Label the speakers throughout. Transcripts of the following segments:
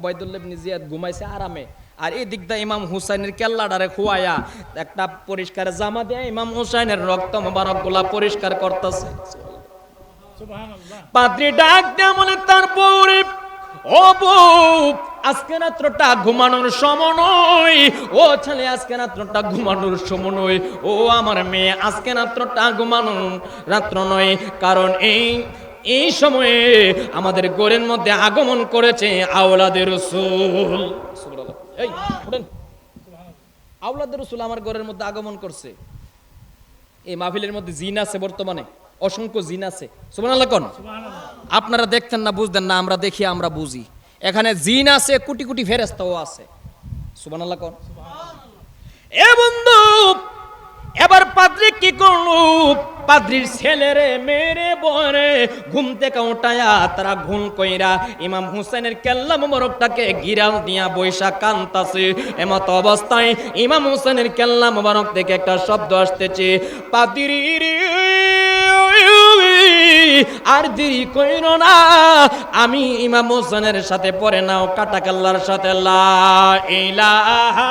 Speaker 1: ওবায়দুল্লাহ ইবনে জিয়াদ ঘুমাইছে আরামে। আর এই দিকটা ইমাম হুসাইনের কেল্লাডারে খুয়ায়া একটা পরিষ্কার জামা দিয়ে ইমাম হুসাইনের রক্ত মোবারকগুলা পরিষ্কার করতেছে। পাত্রী ডাক দেয়া বলে তার বউরে ও বউ আজকে রাত্রটা ঘুমানোর সময়। নয় ও ছেলে আজকে রাত্রটা ঘুমানোর সময়। নয় ও আমার মেয়ে আজকে রাত্রটা ঘুমানোর রাত্র নয়। কারণ এই এই সময়ে আমাদের গোরের মধ্যে আগমন করেছে আওলাদের রসুল। এই। আওলাদের রসুল আমার ঘরের মধ্যে আগমন করছে। এই মাহফিলের মধ্যে জিন আছে বর্তমানে। অসংখ্য জিন আছে। সুবহানাল্লাহ কোন? আপনারা দেখতেন না বুঝতেন না আমরা দেখি আমরা বুঝি। এখানে জিন আছে কোটি কোটি ফেরেস্তাও আছে। সুবহানাল্লাহ কোন? এ বন্ধু এবার পাদ্রি কি করল? পাদ্রির ছেলেরে মেরে বরে, ঘুম থেকে উঠায়া তারা ঘুম কইরা ইমাম হুসেনের কেল্লা মোবারকটাকে গিরাল দিয়া বৈশা কান্তাছে। এমত অবস্থায় ইমাম হুসেনের কেল্লা মোবারক থেকে একটা শব্দ আসতেছে পাদ্রির আর দেরি কইর না, আমি ইমাম হোসেনের সাথে পড়ে নাও কাটা কাল্লার সাথে লা ইলাহা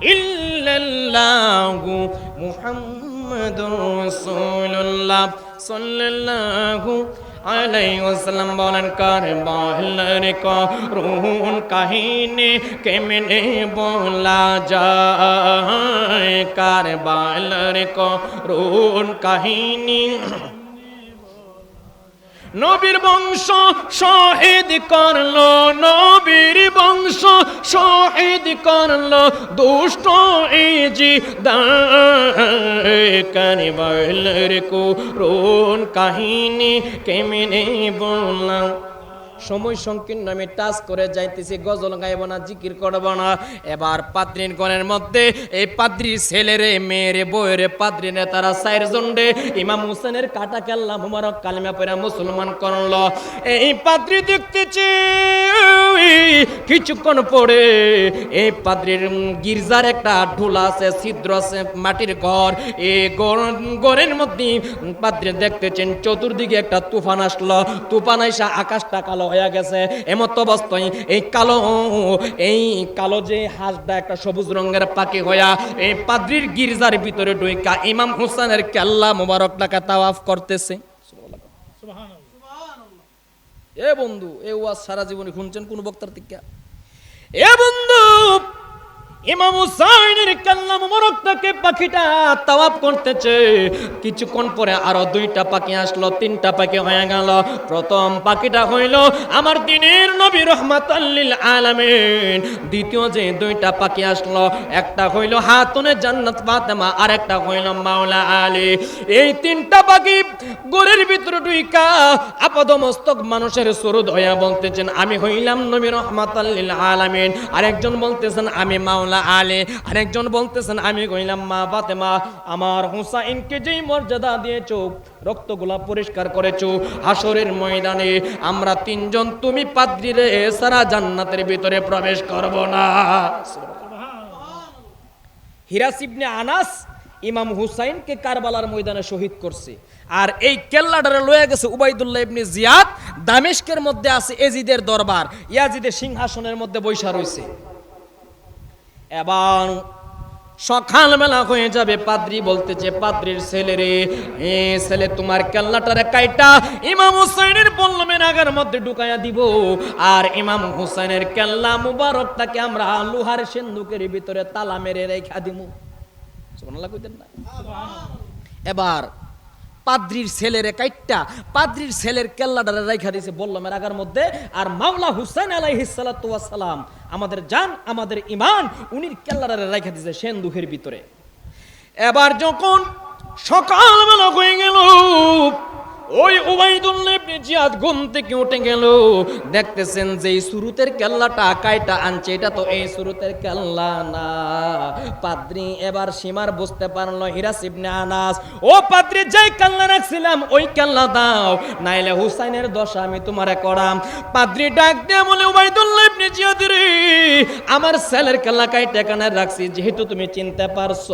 Speaker 1: ইল্লাল্লাহু মুহাম্মাদুর রাসূলুল্লাহ সাল্লাল্লাহু আলাইহি ওয়াসাল্লাম বলেন কারবালার করুন কাহিনী কেমনে বলা যায়? কারবালার করুন কাহিনী? নবীর বংশ শহীদ করল, নবীর বংশ শহীদ করল, দুষ্ট ইজি কো রোন কাহিনী কেমনে বললাম। সময় সংকীর্ণ, আমি টাচ করে যাইতেছি, গজল গাইব না, জিকির করব না। এবার পাত্রীর গণের মধ্যে, এই পাদ্রির ছেলেরে, মেয়েরে বইরে পাদ্রি নেতারা সাইর জন্ডে ইমাম হুসেনের কাটা কেল্লা মুবারক কালিমা পেরা মুসলমান করল। এই পাদ্রি দেখতেছি। কিছুক্ষণ পরে এই পাদ্রির গির্জার একটা ঢোলা আছে, ছিদ্র আছে, মাটির ঘর। এ ঘরের মধ্যে পাদ্রি দেখতেছেন, চতুর্দিকে একটা তুফান আসলো। তুফান আইসা আকাশটা কালো হয়ে গেছে। এমত অবস্থায় এই কালো এই কালো যে হাঁসটা একটা সবুজ রঙের পাখি হইয়া এই পাদ্রির গির্জার ভিতরে ঢুইকা ইমাম হুসেনের কেল্লা মোবারকটাকে তাওয়াফ করতেছে। এ বন্ধু এ ওয়াজ সারা জীবনে শুনছেন কোন বক্তার থেকে? এ বন্ধু ইমাম হুসাইনের কাল্লাম মোরকটাকে পাখিটা তাওয়াব করতেছে। কিছুক্ষণ পরে আরও দুইটা পাখি আসলো, তিনটা পাখি হয়ে গেল। প্রথম পাখিটা হইল আমার দিনের নবী রহমাতাল্লিল আলামিন। দ্বিতীয় যে দুইটা পাখি আসলো, একটা হইল হাতুনে জান্নাত ফাতেমা আর একটা হইল মাওলা আলী। এই তিনটা পাখি গোরের ভিতরে ঢুইকা আপাদ মস্তক মানুষের সরুদ হইয়া বলতেছেন, আমি হইলাম নবী রহমাতাল্লিল আলামিন। আরেকজন বলতেছেন, আমি মাওলা আলী। আরেকজন বলতেছেন, আমি কইলাম, মা ফাতেমা, আমার হুসাইনকে যেই মর্যাদা দিয়েছ, রক্তগুলা পরিষ্কার করেছ হাসরের ময়দানে, আমরা তিনজন, তুমি পাদ্রিরে সারা জান্নাতের ভিতরে প্রবেশ করব না। হিরাস ইবনে আনাস ইমাম হুসাইনকে কারবালার ময়দানে শহীদ করছে। আর এই কেল্লাটারে লয়ে গেছে উবাইদুল্লাহ ইবনে জিয়াদ দামেশকের মধ্যে আছে এজিদের দরবার, ইয়াজিদের সিংহাসনের মধ্যে বৈশা রয়েছে এবার সকালবেলা হয়ে যাবে, পাদ্রি বলতেছে, পাদ্রির ছেলে রে, এ ছেলে তোমার কেল্লাটারে কাইটা ইমাম হুসাইনের বল্লমের আগার মধ্যে ঢুকাইয়া দিব। আর ইমাম হুসাইনের কেল্লা মুবারকটাকে আমরা লোহার সিন্ধুকের ভিতরে তালা মেরে রেখা দিব এবার পাদ্রির ছেলের কাইটটা, পাদ্রির ছেলের কেল্লাডারে রাইখা দিয়েছে বললাম আগার মধ্যে। আর মাওলা হুসেন আলাইহিস সালাতু সালাম, আমাদের জান, আমাদের ইমান উনির কেল্লাডারে রাইখা দিয়েছে সেন দুঃখের ভিতরে। এবার যখন সকালবেলা হয়ে গেল ওই উবাইদুল্লাহ জিয়াদ ঘুম থেকে উঠে গেল। দেখতেছেন যে এই সুরুতের কেল্লাটা কাইটা আনছে, এটা তো এই সুরুতের কেল্লা না। পাদ্রি এবার সীমার বুঝতে পারল হিরাস ইবনে আনাস, ও পাদ্রি, যেই কেল্লা রাখছিলাম, ওই কেল্লা দাও, নাইলে হুসাইনের দশা আমি তোমারে করাম। পাদ্রি ডাক দিয়ে বলে উবাইদুল্লাহ ইবনে জিয়াদ রে, আমার ছেলের কেল্লা কাইটা এখানে রাখছি, যেহেতু তুমি চিনতে পারছ।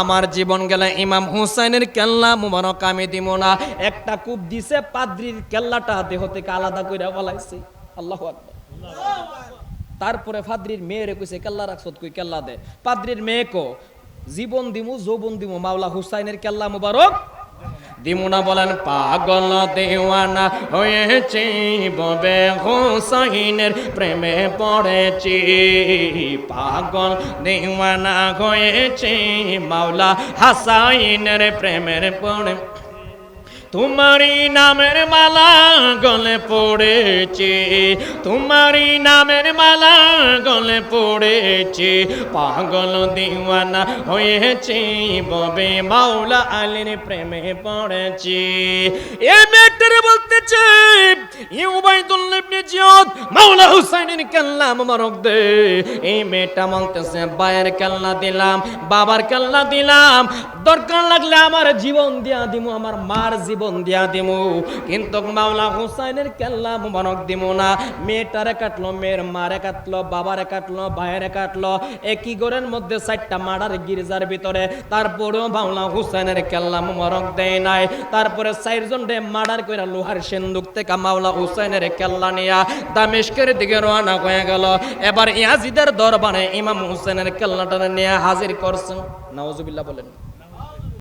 Speaker 1: আমার জীবন গেলে ইমাম হুসাইনের কেল্লা মুবারক আমি দিব না। একটা কূপ দিছে, পাদ্রির কেল্লাটা দেহ থেকে আলাদা করে বলাইছে আল্লাহ তারপরে ফাদ্রির মেয়েরে কইছে, কেল্লা রাখছত কই কেল্লা দে। পাদ্রির মেয়ে কো, জীবন দিমু, যৌবন দিমু, মাওলা হুসাইনের কেল্লা মুবারক দিমুনা বলেন, পাগল দেওয়ানা হয়েছে, ববে হুসাইনের প্রেমে পড়েছি। পাগল দেওয়ানা হয়েছে, মাওলা হাসাইনের প্রেমের পড়ে তোমারই নামের মালা গলে পড়েছে, তোমারই নামের মালা গলে পড়েছে। পাগল দিওয়ানা হয়েছে, ববে মাওলা আলীর প্রেমে পড়েছে। এ মেয়েটারে মেয়েটারে কাটলো, মেয়ের মারে কাটলো, বাবারে কাটলো, ভাইয়েরে কাটলো। একই ঘরের মধ্যে চারটা মার্ডার গির্জার ভিতরে। তারপরেও মাওলা হুসাইনের কাল্লা মোবারক দেয় নাই। তারপরে চারজন মার্ডার করে লোহার সিন্দুক থেকে মাওলা হুসাইনের কেল্লা নিয়া দামেশকের দিকে রওনা হয়ে গেল। এবার ইয়াজিদের দরবারে ইমাম হুসাইনের কেল্লাটা নিয়ে হাজির করছেন। নওয়াজুবিল্লাহ বলেন।